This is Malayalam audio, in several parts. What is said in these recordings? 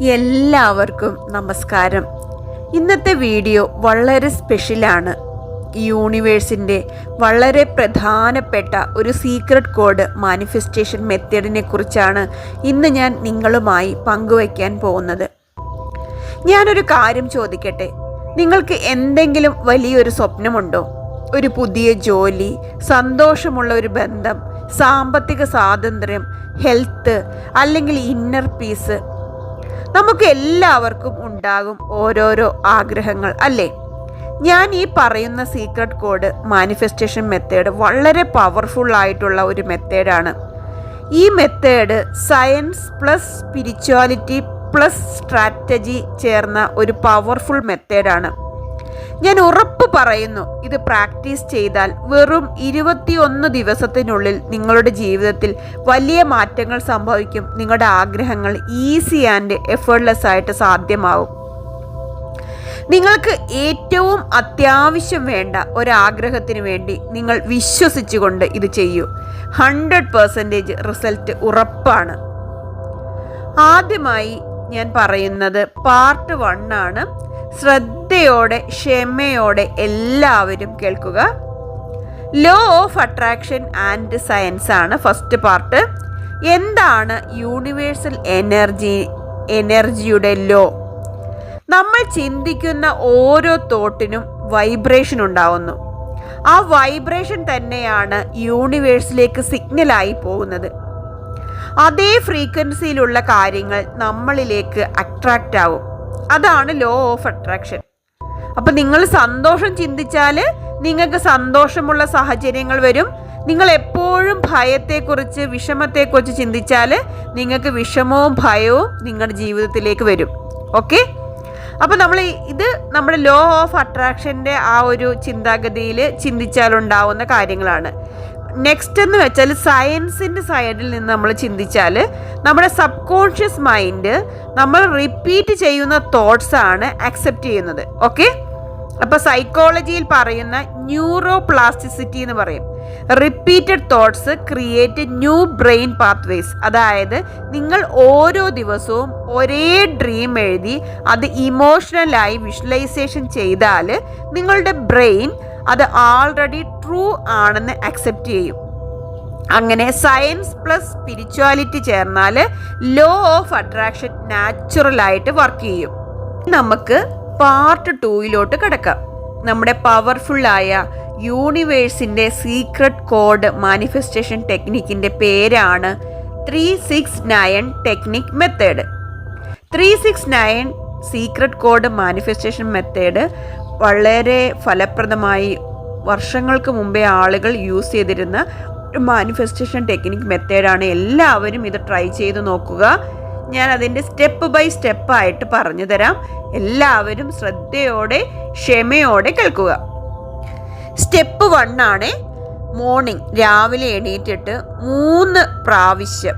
എല്ലാവർക്കും നമസ്കാരം. ഇന്നത്തെ വീഡിയോ വളരെ സ്പെഷ്യലാണ്. യൂണിവേഴ്സിന്റെ വളരെ പ്രധാനപ്പെട്ട ഒരു സീക്രട്ട് കോഡ് മാനിഫെസ്റ്റേഷൻ മെത്തേഡിനെ കുറിച്ചാണ് ഇന്ന് ഞാൻ നിങ്ങളുമായി പങ്കുവയ്ക്കാൻ പോകുന്നത്. ഞാനൊരു കാര്യം ചോദിക്കട്ടെ? നിങ്ങൾക്ക് എന്തെങ്കിലും വലിയൊരു സ്വപ്നമുണ്ടോ? ഒരു പുതിയ ജോലി സന്തോഷമുള്ള ഒരു ബന്ധം സാമ്പത്തിക സ്വാതന്ത്ര്യം ഹെൽത്ത് അല്ലെങ്കിൽ ഇന്നർ പീസ് നമുക്ക് എല്ലാവർക്കും ഉണ്ടാകും ഓരോരോ ആഗ്രഹങ്ങൾ അല്ലേ? ഞാൻ ഈ പറയുന്ന സീക്രട്ട് കോഡ് മാനിഫെസ്റ്റേഷൻ മെത്തേഡ് വളരെ പവർഫുൾ ആയിട്ടുള്ള ഒരു മെത്തേഡാണ് ഈ method science plus spirituality plus strategy ചേർന്ന ഒരു പവർഫുൾ മെത്തേഡാണ് ഞാൻ ഉറപ്പ് പറയുന്നു. ഇത് പ്രാക്ടീസ് ചെയ്താൽ വെറും ഇരുപത്തിയൊന്ന് ദിവസത്തിനുള്ളിൽ നിങ്ങളുടെ ജീവിതത്തിൽ വലിയ മാറ്റങ്ങൾ സംഭവിക്കും. നിങ്ങളുടെ ആഗ്രഹങ്ങൾ ഈസി ആൻഡ് എഫേർട്ട്ലെസ് ആയിട്ട് സാധ്യമാവും. നിങ്ങൾക്ക് ഏറ്റവും അത്യാവശ്യം വേണ്ട ഒരാഗ്രഹത്തിന് വേണ്ടി നിങ്ങൾ വിശ്വസിച്ചുകൊണ്ട് ഇത് ചെയ്യൂ. ഹൺഡ്രഡ് പേഴ്സന്റേജ് റിസൾട്ട് ഉറപ്പാണ്. ആദ്യമായി ഞാൻ പറയുന്നത് പാർട്ട് വൺ ആണ്. ശ്രദ്ധയോടെ ക്ഷമയോടെ എല്ലാവരും കേൾക്കുക. Law of attraction and science ആണ് ഫസ്റ്റ് പാർട്ട് എന്താണ് യൂണിവേഴ്സൽ എനർജി എനർജിയുടെ ലോ നമ്മൾ ചിന്തിക്കുന്ന ഓരോ തോട്ടിനും വൈബ്രേഷൻ ഉണ്ടാവുന്നു. ആ വൈബ്രേഷൻ തന്നെയാണ് യൂണിവേഴ്സിലേക്ക് സിഗ്നലായി പോകുന്നത്. അതേ ഫ്രീക്വൻസിയിലുള്ള കാര്യങ്ങൾ നമ്മളിലേക്ക് അട്രാക്റ്റ് ആവും. അതാണ് ലോ ഓഫ് അട്രാക്ഷൻ അപ്പം നിങ്ങൾ സന്തോഷം ചിന്തിച്ചാൽ നിങ്ങൾക്ക് സന്തോഷമുള്ള സാഹചര്യങ്ങൾ വരും. നിങ്ങൾ എപ്പോഴും ഭയത്തെക്കുറിച്ച് വിഷമത്തെക്കുറിച്ച് ചിന്തിച്ചാൽ നിങ്ങൾക്ക് വിഷമവും ഭയവും നിങ്ങളുടെ ജീവിതത്തിലേക്ക് വരും. ഓക്കെ? അപ്പോൾ നമ്മൾ ഇത് നമ്മുടെ ലോ ഓഫ് അട്രാക്ഷന്റെ ആ ഒരു ചിന്താഗതിയിൽ ചിന്തിച്ചാലുണ്ടാവുന്ന കാര്യങ്ങളാണ്. നെക്സ്റ്റ് എന്ന് വെച്ചാൽ സയൻസിന്റെ സൈഡിൽ നിന്ന് നമ്മൾ ചിന്തിച്ചാൽ നമ്മുടെ സബ് കോൺഷ്യസ് മൈൻഡ് നമ്മൾ റിപ്പീറ്റ് ചെയ്യുന്ന തോട്ട്സ് ആണ് അക്സെപ്റ്റ് ചെയ്യുന്നത്. ഓക്കെ അപ്പോൾ സൈക്കോളജിയിൽ പറയുന്ന ന്യൂറോ പ്ലാസ്റ്റിസിറ്റി എന്ന് പറയും. Repeated thoughts create new brain pathways അതായത് നിങ്ങൾ ഓരോ ദിവസവും ഒരേ ഡ്രീം എഴുതി അത് ഇമോഷണലായി വിഷ്വലൈസേഷൻ ചെയ്താൽ നിങ്ങളുടെ ബ്രെയിൻ അത് ആൾറെഡി ട്രൂ ആണെന്ന് അക്സെപ്റ്റ് ചെയ്യും. അങ്ങനെ സയൻസ് പ്ലസ് സ്പിരിച്വാലിറ്റി ചേർന്നാൽ ലോ ഓഫ് അട്രാക്ഷൻ നാച്ചുറലായിട്ട് വർക്ക് ചെയ്യും. നമുക്ക് പാർട്ട് ടൂയിലോട്ട് കിടക്കാം. നമ്മുടെ പവർഫുള്ളായ യൂണിവേഴ്സിന്റെ സീക്രട്ട് കോഡ് മാനിഫെസ്റ്റേഷൻ ടെക്നിക്കിന്റെ പേരാണ് three six nine technique method three six nine secret code manifestation method വളരെ ഫലപ്രദമായി വർഷങ്ങൾക്ക് മുമ്പേ ആളുകൾ യൂസ് ചെയ്തിരുന്ന മാനിഫെസ്റ്റേഷൻ ടെക്നിക് മെത്തേഡാണ് എല്ലാവരും ഇത് ട്രൈ ചെയ്ത് നോക്കുക. ഞാൻ അതിന്റെ സ്റ്റെപ്പ് ബൈ സ്റ്റെപ്പായിട്ട് പറഞ്ഞു തരാം. എല്ലാവരും ശ്രദ്ധയോടെ ക്ഷമയോടെ കേൾക്കുക. സ്റ്റെപ്പ് വൺ ആണ് മോർണിംഗ് രാവിലെ എണീറ്റിട്ട് മൂന്ന് പ്രാവശ്യം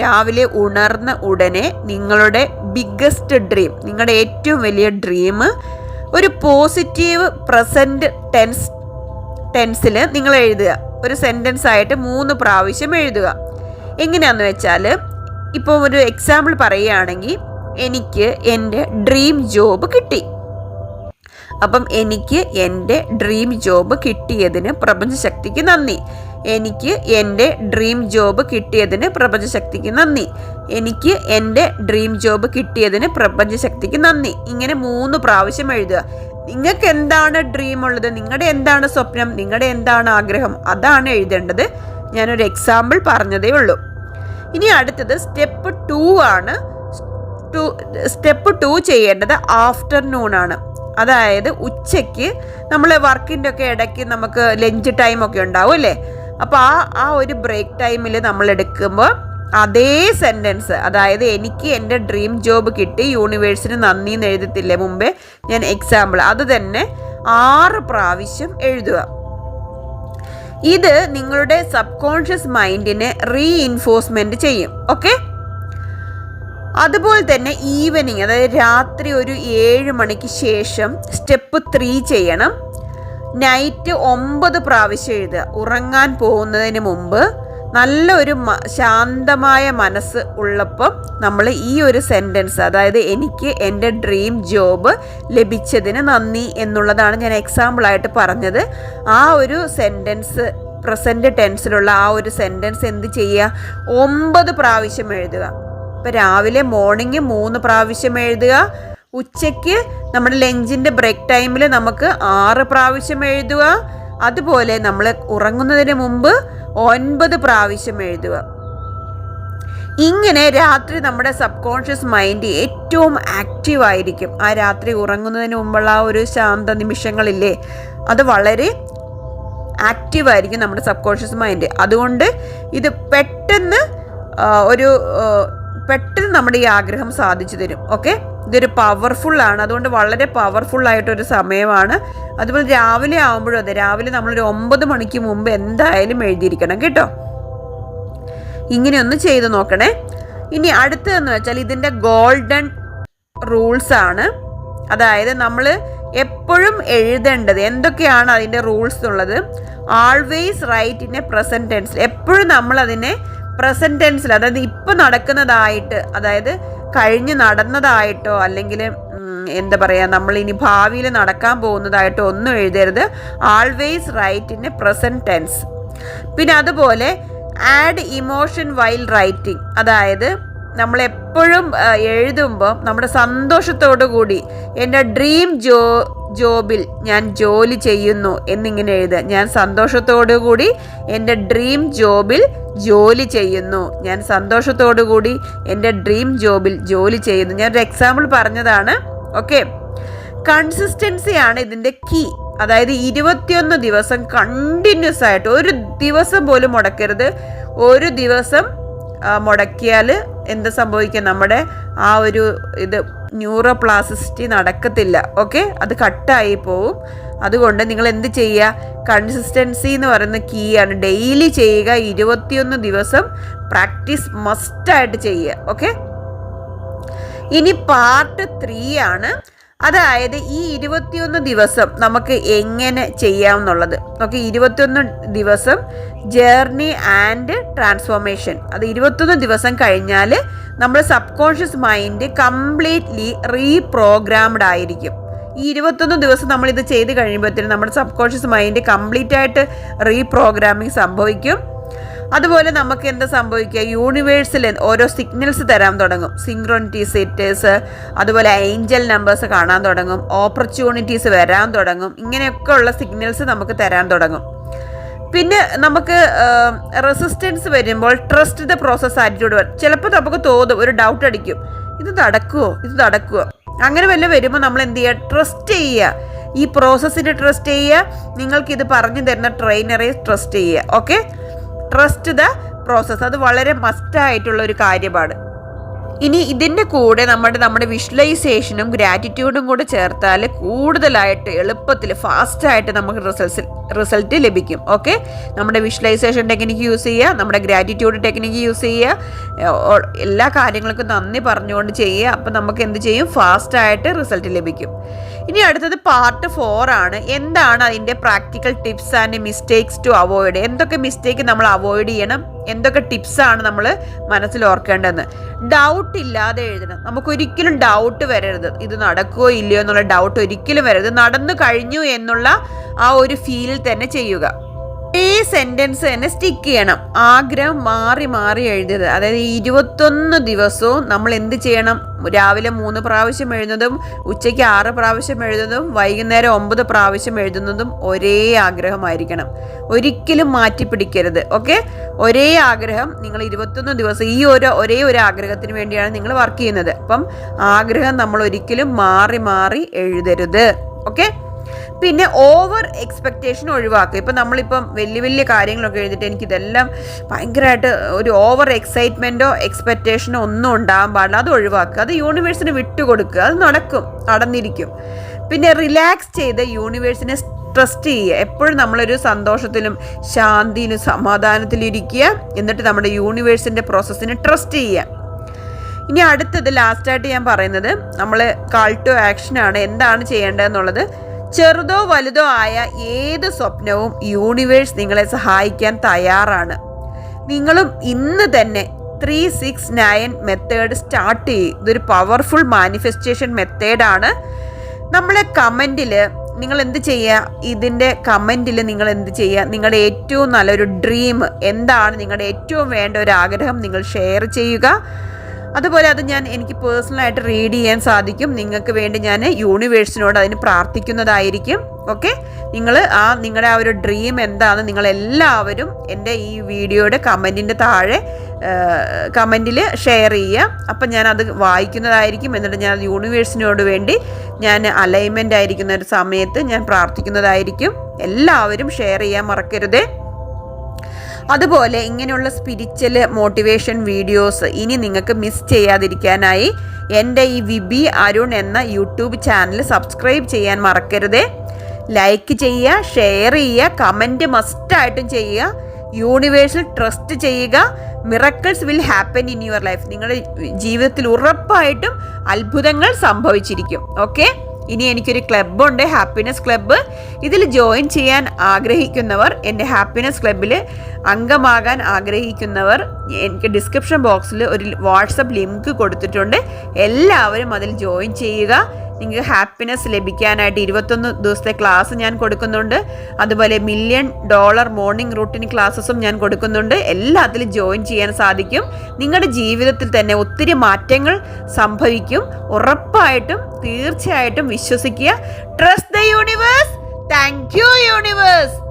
രാവിലെ ഉണർന്ന ഉടനെ നിങ്ങളുടെ ബിഗ്ഗസ്റ്റ് ഡ്രീം നിങ്ങളുടെ ഏറ്റവും വലിയ ഡ്രീം ഒരു പോസിറ്റീവ് പ്രസന്റ് ടെൻസ് ടെൻസിൽ നിങ്ങൾ എഴുതുക. ഒരു സെന്റൻസ് ആയിട്ട് മൂന്ന് പ്രാവശ്യം എഴുതുക. എങ്ങനെയാണെന്ന് വെച്ചാൽ ഇപ്പോൾ ഒരു എക്സാമ്പിൾ പറയുകയാണെങ്കിൽ എനിക്ക് എന്റെ ഡ്രീം ജോബ് കിട്ടി. അപ്പം എനിക്ക് എന്റെ ഡ്രീം ജോബ് കിട്ടിയതിന് പ്രപഞ്ചശക്തിക്ക് നന്ദി. എനിക്ക് എന്റെ ഡ്രീം ജോബ് കിട്ടിയതിന് പ്രപഞ്ചശക്തിക്ക് നന്ദി. എനിക്ക് എന്റെ ഡ്രീം ജോബ് കിട്ടിയതിന് പ്രപഞ്ചശക്തിക്ക് നന്ദി. ഇങ്ങനെ മൂന്ന് പ്രാവശ്യം എഴുതുക. നിങ്ങൾക്ക് എന്താണ് ഡ്രീം ഉള്ളത്? നിങ്ങളുടെ എന്താണ് സ്വപ്നം? നിങ്ങളുടെ എന്താണ് ആഗ്രഹം? അതാണ് എഴുതേണ്ടത്. ഞാനൊരു എക്സാമ്പിൾ പറഞ്ഞതേ ഉള്ളൂ. ഇനി അടുത്തത് സ്റ്റെപ്പ് ടു ആണ്. ടു സ്റ്റെപ്പ് ടു ചെയ്യേണ്ടത് ആഫ്റ്റർനൂൺ ആണ്. അതായത് ഉച്ചയ്ക്ക് നമ്മൾ വർക്കിന്റെ ഒക്കെ ഇടയ്ക്ക് നമുക്ക് ലഞ്ച് ടൈം ഒക്കെ ഉണ്ടാവും അല്ലേ? അപ്പോൾ ആ ആ ഒരു ബ്രേക്ക് ടൈമിൽ നമ്മൾ എടുക്കുമ്പോൾ അതേ സെന്റൻസ് അതായത് എനിക്ക് എന്റെ ഡ്രീം ജോബ് കിട്ടി യൂണിവേഴ്സിന് നന്ദി എന്ന് എഴുതത്തില്ലേ മുമ്പേ ഞാൻ എക്സാമ്പിൾ അത് തന്നെ ആറ് പ്രാവശ്യം എഴുതുക. ഇത് നിങ്ങളുടെ സബ് കോൺഷ്യസ് മൈൻഡിനെ റീഇൻഫോഴ്സ്മെന്റ് ചെയ്യും ഓക്കെ അതുപോലെ തന്നെ ഈവനിങ് അതായത് രാത്രി ഒരു ഏഴ് മണിക്ക് ശേഷം സ്റ്റെപ്പ് ത്രീ ചെയ്യണം. നൈറ്റ് ഒമ്പത് പ്രാവശ്യം എഴുതുക. ഉറങ്ങാൻ പോകുന്നതിന് മുമ്പ് നല്ലൊരു ശാന്തമായ മനസ്സ് ഉള്ളപ്പം നമ്മൾ ഈ ഒരു സെന്റൻസ് അതായത് എനിക്ക് എന്റെ ഡ്രീം ജോബ് ലഭിച്ചതിന് നന്ദി എന്നുള്ളതാണ് ഞാൻ എക്സാമ്പിളായിട്ട് പറഞ്ഞത്. ആ ഒരു സെന്റൻസ് പ്രസന്റ് ടെൻസിലുള്ള ആ ഒരു സെന്റൻസ് എന്ത് ചെയ്യുക? ഒമ്പത് പ്രാവശ്യം എഴുതുക. ഇപ്പം രാവിലെ മോർണിംഗ് മൂന്ന് പ്രാവശ്യം എഴുതുക. ഉച്ചയ്ക്ക് നമ്മുടെ ലഞ്ചിന്റെ ബ്രേക്ക് ടൈമിൽ നമുക്ക് ആറ് പ്രാവശ്യം എഴുതുക. അതുപോലെ നമ്മൾ ഉറങ്ങുന്നതിന് മുമ്പ് ഒൻപത് പ്രാവശ്യം എഴുതുക. ഇങ്ങനെ രാത്രി നമ്മുടെ സബ് കോൺഷ്യസ് മൈൻഡ് ഏറ്റവും ആക്റ്റീവ് ആയിരിക്കും. ആ രാത്രി ഉറങ്ങുന്നതിന് മുമ്പുള്ള ആ ഒരു ശാന്ത നിമിഷങ്ങളില്ലേ അത് വളരെ ആക്റ്റീവ് ആയിരിക്കും നമ്മുടെ സബ് കോൺഷ്യസ് മൈൻഡ്. അതുകൊണ്ട് ഇത് പെട്ടെന്ന് ഒരു പെട്ടെന്ന് നമ്മുടെ ഈ ആഗ്രഹം സാധിച്ചു തരും. ഓക്കെ? ഇതൊരു പവർഫുൾ ആണ്. അതുകൊണ്ട് വളരെ പവർഫുൾ ആയിട്ടൊരു സമയമാണ്. അതുപോലെ രാവിലെ ആകുമ്പോഴും അതെ രാവിലെ നമ്മളൊരു ഒമ്പത് മണിക്ക് മുമ്പ് എന്തായാലും എഴുതിയിരിക്കണം കേട്ടോ. ഇങ്ങനെയൊന്ന് ചെയ്തു നോക്കണേ. ഇനി അടുത്തതെന്ന് വെച്ചാൽ ഇതിന്റെ ഗോൾഡൻ റൂൾസ് ആണ്. അതായത് നമ്മൾ എപ്പോഴും എഴുതേണ്ടത് എന്തൊക്കെയാണ് അതിന്റെ റൂൾസ് ഉള്ളത് always write in a present എപ്പോഴും നമ്മൾ അതിനെ ടെൻസിൽ അതായത് ഇപ്പം നടക്കുന്നതായിട്ട് അതായത് കഴിഞ്ഞ് നടന്നതായിട്ടോ അല്ലെങ്കിൽ എന്താ പറയുക നമ്മൾ ഇനി ഭാവിയിൽ നടക്കാൻ പോകുന്നതായിട്ടോ ഒന്നും എഴുതരുത്. Always write in a present tense പിന്നെ അതുപോലെ ആഡ് ഇമോഷൻ വൈൽ റൈറ്റിംഗ് അതായത് നമ്മളെപ്പോഴും എഴുതുമ്പോൾ നമ്മുടെ സന്തോഷത്തോടു കൂടി എന്റെ ഡ്രീം ജോ ജോബിൽ ഞാൻ ജോലി ചെയ്യുന്നു എന്നിങ്ങനെ എഴുതുക. ഞാൻ സന്തോഷത്തോടു കൂടി എന്റെ ഡ്രീം ജോബിൽ ജോലി ചെയ്യുന്നു. ഞാൻ സന്തോഷത്തോടു കൂടി എന്റെ ഡ്രീം ജോബിൽ ജോലി ചെയ്യുന്നു. ഞാൻ ഒരു എക്സാമ്പിൾ പറഞ്ഞതാണ് ഓക്കെ കൺസിസ്റ്റൻസിയാണ് ഇതിന്റെ കീ അതായത് ഇരുപത്തിയൊന്ന് ദിവസം കണ്ടിന്യൂസ് ആയിട്ട് ഒരു ദിവസം പോലും മുടക്കരുത്. ഒരു ദിവസം മുടക്കിയാൽ എന്ത് സംഭവിക്കുക നമ്മുടെ ആ ഒരു ഇത് ന്യൂറോപ്ലാസിറ്റി നടക്കത്തില്ല. ഓക്കെ? അത് കട്ടായി പോവും. അതുകൊണ്ട് നിങ്ങൾ എന്ത് ചെയ്യുക? കൺസിസ്റ്റൻസി എന്ന് പറയുന്ന കീ ആണ്. ഡെയിലി ചെയ്യുക. ഇരുപത്തിയൊന്ന് ദിവസം പ്രാക്ടീസ് മസ്റ്റായിട്ട് ചെയ്യുക. ഓക്കെ? ഇനി പാർട്ട് ത്രീ ആണ്. അതായത് ഈ ഇരുപത്തിയൊന്ന് ദിവസം നമുക്ക് എങ്ങനെ ചെയ്യാം എന്നുള്ളത് ഓക്കെ ഇരുപത്തിയൊന്ന് ദിവസം ജേർണി ആൻഡ് ട്രാൻസ്ഫോർമേഷൻ. അത് ഇരുപത്തൊന്ന് ദിവസം കഴിഞ്ഞാൽ നമ്മുടെ subconscious mind completely reprogrammed ആയിരിക്കും. ഈ ഇരുപത്തൊന്ന് ദിവസം നമ്മൾ ഇത് ചെയ്ത് കഴിയുമ്പോഴത്തേനും നമ്മുടെ സബ് കോൺഷ്യസ് മൈൻഡ് കംപ്ലീറ്റ് ആയിട്ട് റീപ്രോഗ്രാമിംഗ് സംഭവിക്കും. അതുപോലെ നമുക്ക് എന്താ സംഭവിക്കുക? യൂണിവേഴ്സിൽ ഓരോ സിഗ്നൽസ് തരാൻ തുടങ്ങും. സിങ്ക്രോണിറ്റി സെറ്റേഴ്സ് അതുപോലെ ഏഞ്ചൽ നമ്പേഴ്സ് കാണാൻ തുടങ്ങും. ഓപ്പർച്യൂണിറ്റീസ് വരാൻ തുടങ്ങും. ഇങ്ങനെയൊക്കെ ഉള്ള സിഗ്നൽസ് നമുക്ക് തരാൻ തുടങ്ങും. പിന്നെ നമുക്ക് റെസിസ്റ്റൻസ് വരുമ്പോൾ ട്രസ്റ്റ് ദ പ്രോസസ് ആറ്റിറ്റ്യൂഡ് ചിലപ്പോൾ നമുക്ക് തോന്നും ഒരു ഡൗട്ട് അടിക്കും. ഇത് നടക്കുമോ ഇത് നടക്കുമോ അങ്ങനെ വല്ല വരുമ്പോൾ നമ്മൾ എന്ത് ചെയ്യുക? ട്രസ്റ്റ് ചെയ്യുക. ഈ പ്രോസസ്സിനെ ട്രസ്റ്റ് ചെയ്യുക. നിങ്ങൾക്കിത് പറഞ്ഞു തരുന്ന ട്രെയിനറെ ട്രസ്റ്റ് ചെയ്യുക. ഓക്കെ ട്രസ്റ്റ് ദ പ്രോസസ്സ് അത് വളരെ മസ്റ്റായിട്ടുള്ള ഒരു കാര്യമാണ്. ഇനി ഇതിന്റെ കൂടെ നമ്മുടെ നമ്മുടെ വിഷ്വലൈസേഷനും ഗ്രാറ്റിറ്റ്യൂഡും കൂടെ ചേർത്താൽ കൂടുതലായിട്ട് എളുപ്പത്തിൽ ഫാസ്റ്റായിട്ട് നമുക്ക് റിസൾട്ട്സ് റിസൾട്ട് ലഭിക്കും. ഓക്കെ നമ്മുടെ വിഷ്വലൈസേഷൻ ടെക്നിക്ക് യൂസ് ചെയ്യുക നമ്മുടെ ഗ്രാറ്റിറ്റ്യൂഡ് ടെക്നിക്ക് യൂസ് ചെയ്യുക എല്ലാ കാര്യങ്ങൾക്കും നന്ദി പറഞ്ഞുകൊണ്ട് ചെയ്യുക. അപ്പം നമുക്ക് എന്ത് ചെയ്യും? ഫാസ്റ്റായിട്ട് റിസൾട്ട് ലഭിക്കും. ഇനി അടുത്തത് പാർട്ട് ഫോർ ആണ്. എന്താണ് അതിന്റെ practical tips and mistakes to avoid എന്തൊക്കെ മിസ്റ്റേക്ക് നമ്മൾ അവോയ്ഡ് ചെയ്യണം? എന്തൊക്കെ ടിപ്സാണ് നമ്മൾ മനസ്സിൽ ഓർക്കേണ്ടതെന്ന്? ഡൗട്ട് ഇല്ലാതെ എഴുതണം. നമുക്കൊരിക്കലും ഡൗട്ട് വരരുത്. ഇത് നടക്കുമോ ഇല്ലയോ എന്നുള്ള ഡൗട്ട് ഒരിക്കലും വരരുത്. നടന്നു കഴിഞ്ഞു എന്നുള്ള ആ ഒരു ഫീലിൽ തന്നെ ചെയ്യുക. ഈ സെന്റൻസ് തന്നെ സ്റ്റിക്ക് ചെയ്യണം. ആഗ്രഹം മാറി മാറി എഴുതിയത്. അതായത് ഇരുപത്തൊന്ന് ദിവസവും നമ്മൾ എന്ത് ചെയ്യണം? രാവിലെ മൂന്ന് പ്രാവശ്യം എഴുതുന്നതും ഉച്ചയ്ക്ക് ആറ് പ്രാവശ്യം എഴുതുന്നതും വൈകുന്നേരം ഒമ്പത് പ്രാവശ്യം എഴുതുന്നതും ഒരേ ആഗ്രഹമായിരിക്കണം. ഒരിക്കലും മാറ്റി പിടിക്കരുത് ഓക്കെ ഒരേ ആഗ്രഹം നിങ്ങൾ ഇരുപത്തൊന്ന് ദിവസം ഈ ഒരു ഒരേ ഒരു ആഗ്രഹത്തിന് വേണ്ടിയാണ് നിങ്ങൾ വർക്ക് ചെയ്യുന്നത്. അപ്പം ആഗ്രഹം നമ്മൾ ഒരിക്കലും മാറി മാറി എഴുതരുത്. ഓക്കെ പിന്നെ ഓവർ എക്സ്പെക്റ്റേഷൻ ഒഴിവാക്കുക ഇപ്പം നമ്മളിപ്പം വലിയ വലിയ കാര്യങ്ങളൊക്കെ എഴുതിയിട്ട് എനിക്കിതെല്ലാം ഭയങ്കരമായിട്ട് ഒരു ഓവർ എക്സൈറ്റ്മെന്റോ എക്സ്പെക്റ്റേഷനോ ഒന്നും ഉണ്ടാകാൻ പാടില്ല. അത് ഒഴിവാക്കുക. അത് യൂണിവേഴ്സിന് വിട്ടുകൊടുക്കുക. അത് നടക്കും. നടന്നിരിക്കും. പിന്നെ റിലാക്സ് ചെയ്ത് യൂണിവേഴ്സിനെ ട്രസ്റ്റ് ചെയ്യുക. എപ്പോഴും നമ്മളൊരു സന്തോഷത്തിലും ശാന്തിയിലും സമാധാനത്തിലും ഇരിക്കുക. എന്നിട്ട് നമ്മുടെ യൂണിവേഴ്സിന്റെ പ്രോസസ്സിനെ ട്രസ്റ്റ് ചെയ്യുക. ഇനി അടുത്തത് ലാസ്റ്റായിട്ട് ഞാൻ പറയുന്നത് നമ്മൾ കാൾ ടു ആക്ഷനാണ് എന്താണ് ചെയ്യേണ്ടതെന്നുള്ളത്. ചെറുതോ വലുതോ ആയ ഏത് സ്വപ്നവും യൂണിവേഴ്സ് നിങ്ങളെ സഹായിക്കാൻ തയ്യാറാണ്. നിങ്ങളും ഇന്ന് തന്നെ three six nine method start ചെയ്യും. ഇതൊരു പവർഫുൾ മാനിഫെസ്റ്റേഷൻ മെത്തേഡാണ് നമ്മളെ കമന്റിൽ നിങ്ങൾ എന്ത് ചെയ്യുക ഇതിന്റെ കമന്റിൽ നിങ്ങൾ എന്ത് ചെയ്യുക നിങ്ങളുടെ ഏറ്റവും നല്ലൊരു ഡ്രീം എന്താണ്? നിങ്ങളുടെ ഏറ്റവും വേണ്ട ഒരു ആഗ്രഹം നിങ്ങൾ ഷെയർ ചെയ്യുക. അതുപോലെ അത് ഞാൻ എനിക്ക് പേഴ്സണലായിട്ട് റീഡ് ചെയ്യാൻ സാധിക്കും. നിങ്ങൾക്ക് വേണ്ടി ഞാൻ യൂണിവേഴ്സിനോട് അതിന് പ്രാർത്ഥിക്കുന്നതായിരിക്കും. ഓക്കെ നിങ്ങൾ ആ നിങ്ങളുടെ ആ ഒരു ഡ്രീം എന്താണെന്ന് നിങ്ങളെല്ലാവരും എന്റെ ഈ വീഡിയോയുടെ കമന്റിന്റെ താഴെ കമന്റിൽ ഷെയർ ചെയ്യുക. അപ്പം അത് വായിക്കുന്നതായിരിക്കും. എന്നിട്ട് ഞാൻ യൂണിവേഴ്സിനോട് വേണ്ടി ഞാൻ അലൈൻമെന്റ് ആയിരിക്കുന്ന ഒരു സമയത്ത് ഞാൻ പ്രാർത്ഥിക്കുന്നതായിരിക്കും. എല്ലാവരും ഷെയർ ചെയ്യാൻ മറക്കരുതേ. അതുപോലെ ഇങ്ങനെയുള്ള സ്പിരിച്വൽ മോട്ടിവേഷൻ വീഡിയോസ് ഇനി നിങ്ങൾക്ക് മിസ് ചെയ്യാതിരിക്കാനായി എന്റെ ഈ വിബി അരുൺ എന്ന യൂട്യൂബ് ചാനൽ സബ്സ്ക്രൈബ് ചെയ്യാൻ മറക്കരുതേ. ലൈക്ക് ചെയ്യുക ഷെയർ ചെയ്യുക കമന്റ് മസ്റ്റായിട്ടും ചെയ്യുക. യൂണിവേഴ്സിൽ ട്രസ്റ്റ് ചെയ്യുക. Miracles will happen in your life നിങ്ങളുടെ ജീവിതത്തിൽ ഉറപ്പായിട്ടും അത്ഭുതങ്ങൾ സംഭവിച്ചിരിക്കും. ഓക്കെ ഇനി എനിക്കൊരു ക്ലബ്ബുണ്ട് ഹാപ്പിനെസ് ക്ലബ്ബ്. ഇതിൽ ജോയിൻ ചെയ്യാൻ ആഗ്രഹിക്കുന്നവർ എന്റെ ഹാപ്പിനെസ് ക്ലബ്ബിൽ അംഗമാകാൻ ആഗ്രഹിക്കുന്നവർ എനിക്ക് ഡിസ്ക്രിപ്ഷൻ ബോക്സിൽ ഒരു വാട്സപ്പ് ലിങ്ക് കൊടുത്തിട്ടുണ്ട്. എല്ലാവരും അതിൽ ജോയിൻ ചെയ്യുക. നിങ്ങൾക്ക് ഹാപ്പിനെസ് ലഭിക്കാനായിട്ട് ഇരുപത്തൊന്ന് ദിവസത്തെ ക്ലാസ് ഞാൻ കൊടുക്കുന്നുണ്ട്. അതുപോലെ മില്യൺ ഡോളർ മോർണിംഗ് റൂട്ടീൻ ക്ലാസ്സസും ഞാൻ കൊടുക്കുന്നുണ്ട്. എല്ലാത്തിലും ജോയിൻ ചെയ്യാൻ സാധിക്കും. നിങ്ങളുടെ ജീവിതത്തിൽ തന്നെ ഒത്തിരി മാറ്റങ്ങൾ സംഭവിക്കും. ഉറപ്പായിട്ടും തീർച്ചയായിട്ടും വിശ്വസിക്കുക. Trust the universe thank you universe